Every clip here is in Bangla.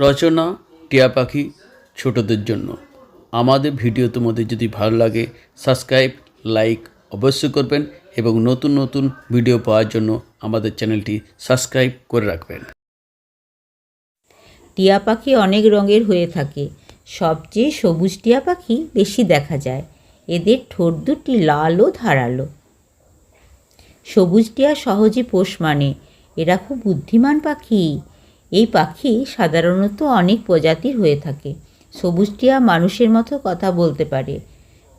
রচনা, টিয়া পাখি, ছোটদের জন্য। আমাদের ভিডিও তোমাদের যদি ভালো লাগে সাবস্ক্রাইব লাইক অবশ্যই করবেন এবং নতুন নতুন ভিডিও পাওয়ার জন্য আমাদের চ্যানেলটি সাবস্ক্রাইব করে রাখবেন। টিয়া পাখি অনেক রঙের হয়ে থাকে। সবচেয়ে সবুজ টিয়া পাখি বেশি দেখা যায়। এদের ঠোঁট দুটি লাল ও ধারালো। সবুজ টিয়া সহজে পোষ মানে। এরা খুব বুদ্ধিমান পাখি। এই পাখি সাধারণত অনেক প্রজাতির হয়ে থাকে। সবুজ টিয়া মানুষের মতো কথা বলতে পারে।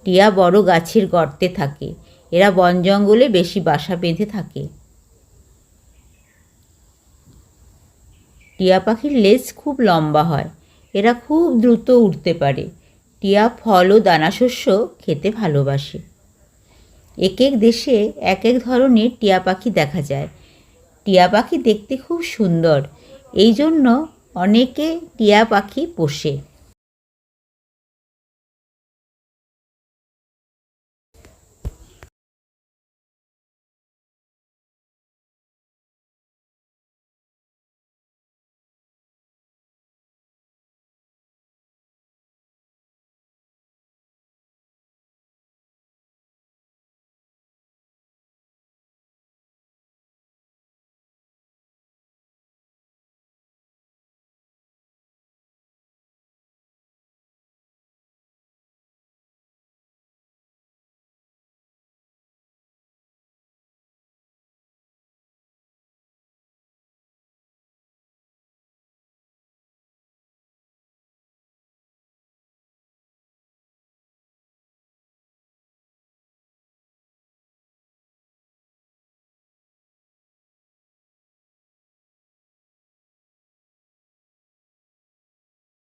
টিয়া বড় গাছের গর্তে থাকে। এরা বন জঙ্গলে বেশি বাসা বেঁধে থাকে। টিয়া পাখির লেজ খুব লম্বা হয়। এরা খুব দ্রুত উঠতে পারে। টিয়া ফল ও দানাশস্য খেতে ভালোবাসে। এক এক দেশে এক এক ধরনের টিয়া পাখি দেখা যায়। টিয়া পাখি দেখতে খুব সুন্দর। এই জন্য অনেকে টিয়া পাখি পোষে।